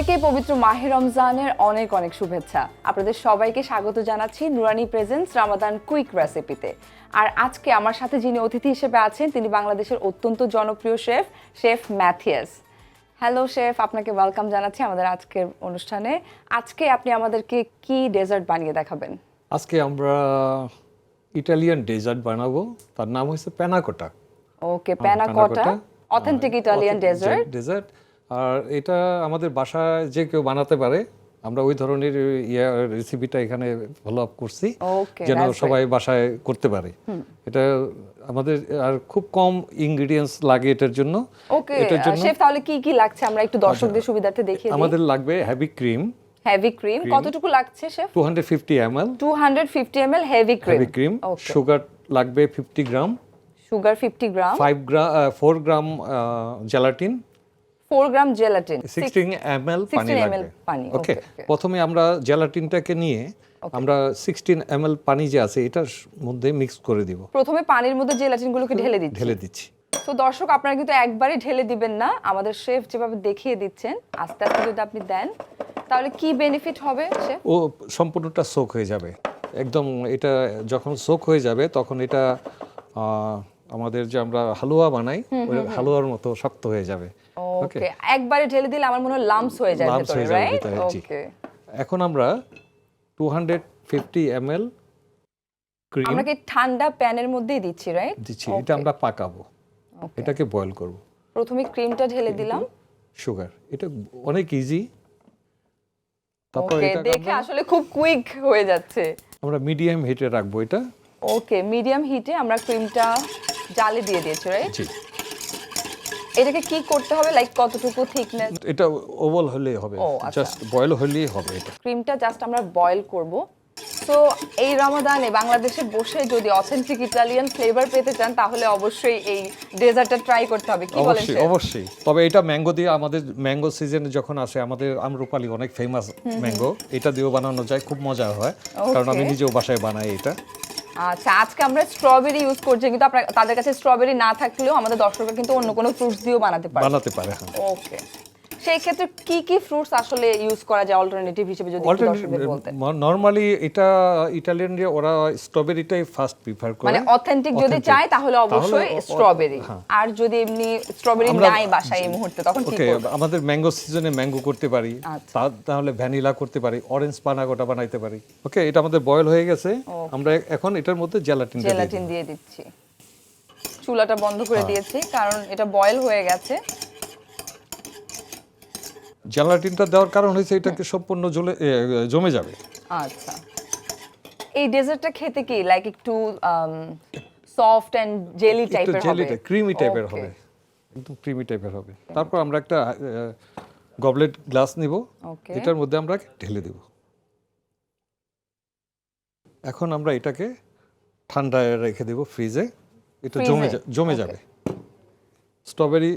সবাইকে পবিত্র মাহে রমজানের অনেক অনেক শুভেচ্ছা। আপনাদের সবাইকে স্বাগত জানাচ্ছি নুরানি প্রেজেন্স রামাদান কুইক রেসিপিতে আর আজকে আমার সাথে যিনি অতিথি হিসেবে আছেন তিনি বাংলাদেশের অত্যন্ত জনপ্রিয় chef chef Mathias. Hello chef আপনাকে ওয়েলকাম জানাচ্ছি আমাদের আজকের অনুষ্ঠানে। আজকে আপনি আমাদেরকে কি ডেজার্ট বানিয়ে দেখাবেন? আজকে আমরা ইটালিয়ান ডেজার্ট বানাবো। তার নাম হচ্ছে panna cotta okay panna cotta authentic Italian dessert dessert আর এটা আমাদের বাসায় যে কেউ বানাতে পারে আমরা ওই ধরনের ইয়া রেসিপিটা এখানে ফলো আপ করছি যেন সবাই বাসায় করতে পারে। এটা আমাদের আর খুব কম ইনগ্রেডিয়েন্টস লাগে এটার জন্য। ওকে এটার জন্য শেফ তাহলে কি কি লাগছে? আমরা একটু দর্শকদের সুবিধার্থে দেখিয়ে দিই। আমাদের লাগবে হেভি ক্রিম হেভি ক্রিম কতটুকু লাগছে chef? Two hundred fifty M 250 ml heavy cream heavy cream sugar লাগবে fifty gram sugar 50 gram five gram four gram gelatin 4 gram gelatin. Sixteen M L 16 পানি ml লাগবে। পানি, ওকে okay, okay. প্রথমে আমরা জেলাটিনটাকে নিয়ে আমরা সিক্সটিন এম এল পানি যে আছে এটার মধ্যে মিক্স করে দিব। প্রথমে পানির মধ্যে জেলাটিন গুলোকে ঢেলে দিচ্ছি। ঢেলে দিচ্ছি। তো দর্শক আপনারা কিন্তু একবারই ঢেলে দিবেন না। আমাদের শেফ যেভাবে দেখিয়ে দিচ্ছেন আস্তে আস্তে যদি আপনি দেন তাহলে কি বেনিফিট হবে শেফ ও সম্পূর্ণটা সোক হয়ে যাবে। একদম এটা যখন সোক হয়ে যাবে তখন এটা আমাদের যে আমরা হালুয়া বানাই হালুয়ার মতো শক্ত হয়ে যাবে। ওকে একবারে ঢেলে দিলে আমার মনে হয় লামস হয়ে যায় ভেতরে হয়ে যাবে ভিতরে, ওকে এখন আমরা two hundred fifty M L cream আমরা কি ঠান্ডা প্যানের মধ্যেই দিচ্ছি রাইট দিচ্ছি এটা আমরা পাকাবো। এটাকে বয়েল করব। প্রথমে ক্রিমটা ঢেলে দিলাম। সুগার এটা অনেক ইজি তারপর এটা দেখে আসলে খুব কুইক হয়ে যাচ্ছে। আমরা মিডিয়াম হিটে রাখব এটা। ওকে মিডিয়াম হিটে আমরা ক্রিমটা জালে দিয়ে দিয়েছি রাইট জি। এটাকে কি করতে হবে? লাইক কতটুকু থিকনেস এটা ওভাল হলেই হবে। আচ্ছা। জাস্ট বয়েল হলেই হবে এটা। ক্রিমটা জাস্ট আমরা বয়েল করব। তো এই রমাদানে বাংলাদেশে বসে যদি অথেন্টিক ইটালিয়ান ফ্লেভার পেতে চান তাহলে অবশ্যই এই ডেজার্টটা ট্রাই করতে হবে। কি বলেন অবশ্যই অবশ্যই। তবে এটা ম্যাঙ্গো দিয়ে আমাদের ম্যাঙ্গো সিজন যখন আসে আমাদের আমরুপালি অনেক ফেমাস ম্যাঙ্গো এটা দিয়েও বানানো যায় খুব মজা হয়। কারণ আমি. নিজেও বাসায় বানাই এটা। আচ্ছা আজকে আমরা স্ট্রবেরি ইউজ করছি কিন্তু আপনার তাদের কাছে স্ট্রবেরি না থাকলেও আমাদের দর্শকরা কিন্তু অন্য কোনো ফ্রুটস দিয়েও বানাতে পারে। বানাতে পারে হ্যাঁ। ওকে সেই ক্ষেত্রে কি কি ফ্রুটস আসলে ইউজ করা যায় অল্টারনেটিভ হিসেবে যদি দর্শকদের বলতেন? নর্মালি এটা ইটালিয়ান ওরা স্ট্রবেরিটাই ফার্স্ট প্রিফার করে। মানে অথেন্টিক যদি। চায় তাহলে অবশ্যই স্ট্রবেরি হ্যাঁ। আর যদি এমনি স্ট্রবেরি নাই বাসায় এই মুহূর্তে তখন কি করব? আমাদের ম্যাঙ্গো সিজনে ম্যাঙ্গো করতে পারি। আচ্ছা। তাহলে ভ্যানিলা করতে পারি অরেঞ্জ পানাগোটা বানাইতে পারি। ওকে এটা আমাদের বয়েল হয়ে গেছে। আমরা এখন এটার মধ্যে জেলাটিন জেলাটিন দিয়ে দিচ্ছি। চুলাটা বন্ধ হ্যাঁ। করে দিয়েছি কারণ এটা বয়েল হয়ে গেছে। জেলাটিনটা দেওয়ার কারণ হয়েছে এটাকে সম্পূর্ণ জ্বলে এ, জমে যাবে? আচ্ছা। এই ডেজার্টটা খেতে কি লাইক একটু সফট এন্ড জেলি টাইপের হবে? জেলিটা ক্রিমি টাইপের হবে। একদম ক্রিমি টাইপের হবে। তারপর আমরা একটা গবলেট গ্লাস নিব। ওকে এটার মধ্যে আমরা ঢেলে দেব। এখন আমরা এটাকে ঠান্ডায় রেখে দেব ফ্রিজে। এটা জমে? জমে যাবে। স্ট্রবেরি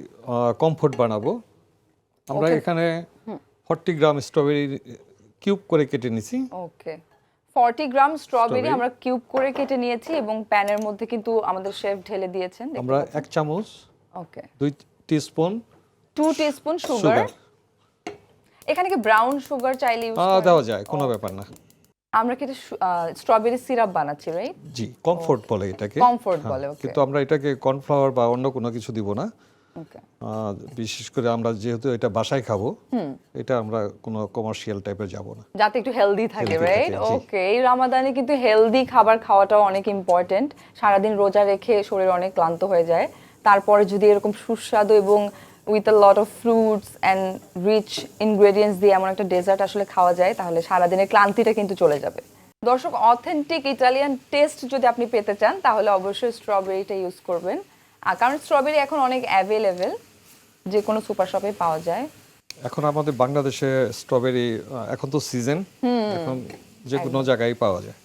কমফোর্ট বানাবো। আমরা এখানে ফর্টি গ্রাম স্ট্রবেরি কিউব করে কেটে নিছি। ওকে 40 গ্রাম স্ট্রবেরি আমরা কিউব করে কেটে নিয়েছি এবং প্যানের মধ্যে কিন্তু আমাদের শেফ ঢেলে দিয়েছেন আমরা এক চামচ ওকে দুই টিস্পুন টু টিস্পুন সুগার এখানে কি ব্রাউন সুগার চাইলে ইউজ করা দেওয়া যায় কোনো ব্যাপার না। আমরা কি স্ট্রবেরি সিরাপ বানাচ্ছি রাইট জি কমফোর্ট বলে এটাকে। Comfort হ্যাঁ, বলে, okay. কিন্তু আমরা এটাকে কর্নফ্লাওয়ার বা অন্য কোনো কিছু দিব না। ওকে বিশেষ করে আমরা যেহেতু এটা বাসায় খাব এটা আমরা কোনো কমার্শিয়াল টাইপের যাব না। যাতে একটু হেলদি থাকে রাইট ওকে এই রামাদানে কিন্তু হেলদি খাবার খাওয়াটাও অনেক ইম্পর্টেন্ট সারাদিন রোজা রেখে শরীর অনেক ক্লান্ত হয়ে যায়। তারপরে যদি এরকম সুস্বাদু এবং with a lot of fruits and rich ingredients দিয়ে এমন একটা ডেজার্ট আসলে খাওয়া যায় তাহলে সারাদিনের ক্লান্তিটা কিন্তু চলে যাবে। দর্শক অথেন্টিক ইটালিয়ান টেস্ট যদি আপনি পেতে চান তাহলে অবশ্যই স্ট্রবেরিটা ইউজ করবেন। কারণ স্ট্রবেরি এখন অনেক অ্যাভেলেবেল যে কোনো সুপার শপে পাওয়া যায়। এখন আমাদের বাংলাদেশে স্ট্রবেরি এখন তো সিজন এখন যে কোনো জায়গায় পাওয়া যায়।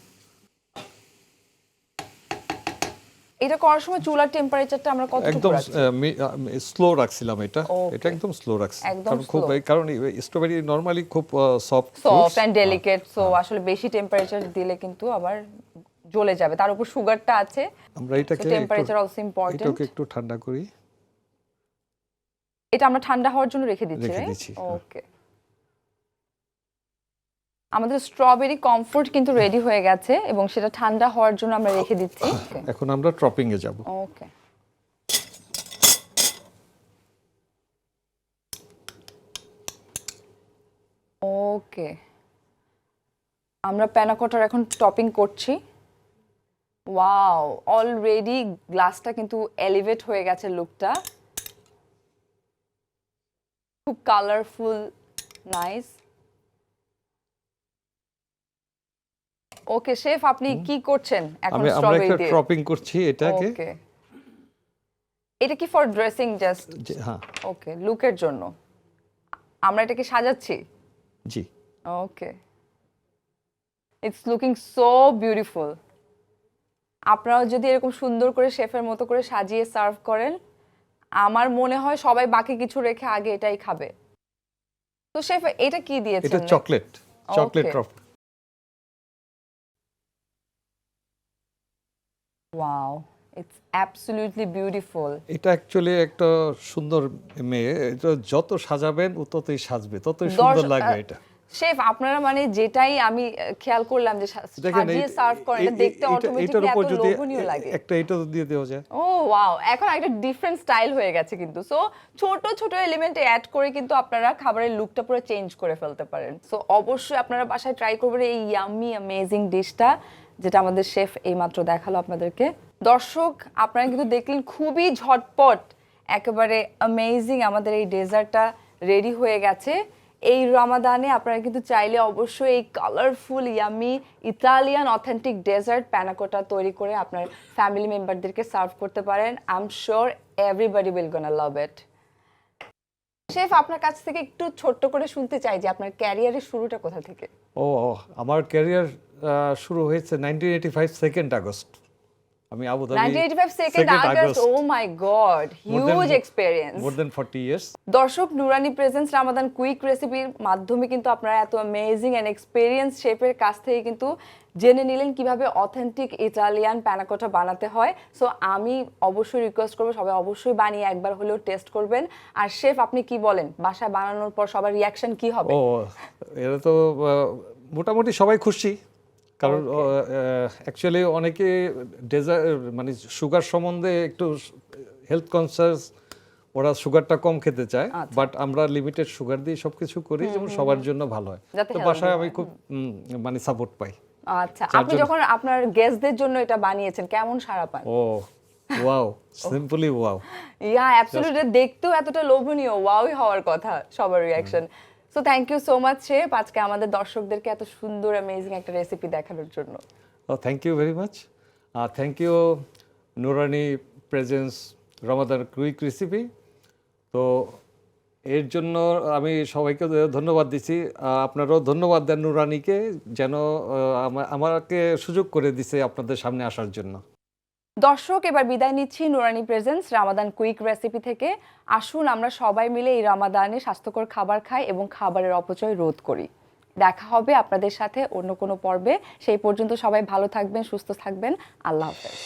এটা করার সময় চুলার টেম্পারেচারটা আমরা কত একদম স্লো রাখছিলাম এটা। এটা একদম স্লো রাখছি। কারণ খুব. কারণ স্ট্রবেরি নরমালি খুব soft soft and delicate so আসলে বেশি টেম্পারেচার দিলে কিন্তু আবার জ্বলে যাবে তার উপর সুগারটা আছে আমরা এটাকে টেম্পারেচার অলসো ইম্পর্টেন্ট এটাকে একটু ঠান্ডা করি। এটা আমরা ঠান্ডা হওয়ার জন্য রেখে দিচ্ছি দিচ্ছি, হ্যাঁ। ওকে আমাদের স্ট্রবেরি কমফোর্ট কিন্তু রেডি হয়ে গেছে এবং সেটা ঠান্ডা হওয়ার জন্য আমরা রেখে দিচ্ছি। এখন আমরা ট্রপিং এ যাব। ওকে ওকে আমরা প্যানাকোটার এখন টপিং করছি। ওয়াও অলরেডি গ্লাসটা কিন্তু এলিভেট হয়ে গেছে লুকটা খুব কালারফুল নাইস ওকে শেফ আপনি কি করছেন এখন স্ট্রবেরি দিয়ে? ট্রপিং করছি এটাকে। ওকে এটা কি ফর ড্রেসিং জাস্ট হ্যাঁ। ওকে লুকের জন্য। আমরা এটাকে সাজাচ্ছি? জি। Okay it's looking so beautiful আপনারাও যদি এরকম সুন্দর করে শেফের মতো করে সাজিয়ে সার্ভ করেন আমার মনে হয় সবাই বাকি কিছু রেখে আগে এটাই খাবে। তো শেফ এটা কি এটা চকলেট চকলেট. ট্রপ ওয়াও ইটস অ্যাবসলিউটলি বিউটিফুল এটা অ্যাকচুয়ালি একটা সুন্দর মেয়ে এটা যত সাজাবেন ও ততই সাজবে ততই সুন্দর লাগবে এটা। শেফ আপনারা মানে যেটাই আমি খেয়াল করলাম যে সাজিয়ে সার্ভ করেন এটা দেখতে উপর এত লোভনীয় লাগে। একটা এটা দিয়ে দেওয়া যায়। ও ওয়াও এখন একটা ডিফারেন্ট স্টাইল হয়ে গেছে কিন্তু। সো ছোট ছোট এলিমেন্ট অ্যাড করে কিন্তু আপনারা খাবারের লুকটা পুরো চেঞ্জ করে ফেলতে পারেন। সো অবশ্যই আপনারা বাসায় ট্রাই করবেন এই ইয়াম্মি অ্যামেজিং ডিশটা যেটা আমাদের শেফ এইমাত্র দেখাল আপনাদেরকে। দর্শক আপনারা কিন্তু দেখলেন খুবই ঝটপট একেবারে অ্যামেজিং আমাদের এই ডেজার্টটা রেডি হয়ে গেছে। এই রামাদানে আপনারা কিন্তু চাইলে অবশ্যই এই colourful yummy Italian authentic dessert panna cotta তৈরি করে আপনার ফ্যামিলি মেম্বারদেরকে সার্ভ করতে পারেন। I am sure everybody will gonna love it chef আপনার কাছ থেকে একটু ছোট্ট করে শুনতে চাই যে আপনার ক্যারিয়ারের শুরুটা কোথা থেকে? ও আমার ক্যারিয়ার শুরু হয়েছে nineteen eighty five second August আমি Abu Dhabi 1985 second August oh my god huge experience more than forty years দর্শক নুরানি প্রেজেন্স রামাদান কুইক রেসিপির মাধ্যমে কিন্তু আপনারা এত অ্যামেজিং অ্যান্ড এক্সপেরিয়েন্স শেফের কাছ থেকে কিন্তু জেনে নিলেন কীভাবে অথেন্টিক ইটালিয়ান প্যানাকোটা বানাতে হয়। সো আমি অবশ্যই রিকোয়েস্ট করব সবাই অবশ্যই বানিয়ে একবার হলেও টেস্ট করবেন। আর শেফ আপনি কি বলেন? বাসায় বানানোর পর সবার রিয়াকশন কি হবে? ও এরা তো আহ, মোটামুটি সবাই খুশি। কারণ অ্যাকচুয়ালি অনেকে ডেজার মানে সুগার সম্বন্ধে একটু হেলথ কনসিয়াস ওরা সুগারটা কম খেতে চায় আচ্ছা। বাট আমরা লিমিটেড সুগার দিয়ে সবকিছু করি যেমন সবার জন্য ভালো হয়। তো বাসায় আমি খুব মানে সাপোর্ট পাই। আচ্ছা আপনি যখন আপনার গেস্টদের জন্য এটা বানিয়েছেন কেমন সাড়া পান? ও wow simply wow ya absolutely দেখতেও এতটা লোভনীয় ওয়াওই হওয়ার কথা সবার reaction so thank you so much chef আজকে আমাদের দর্শকদেরকে এত সুন্দর অ্যামেজিং একটা রেসিপি দেখানোর জন্য। Thank you very much thank you Noorani Presence Ramadan quick recipe তো এর জন্য আমি সবাইকে ধন্যবাদ আহ, আপনারাও ধন্যবাদ দেন নুরানিকে যেন আমাকে সুযোগ করে দিছে আপনাদের সামনে আসার জন্য। দর্শক, এবার বিদায় নিচ্ছি নুরানি প্রেজেন্স রামাদান কুইক রেসিপি থেকে। আসুন, আমরা সবাই মিলে এই রামাদানে স্বাস্থ্যকর খাবার খাই এবং খাবারের অপচয় রোধ করি। দেখা হবে আপনাদের সাথে অন্য কোনো পর্বে। সেই পর্যন্ত সবাই ভালো থাকবেন, সুস্থ থাকবেন। আল্লাহ হাফেজ।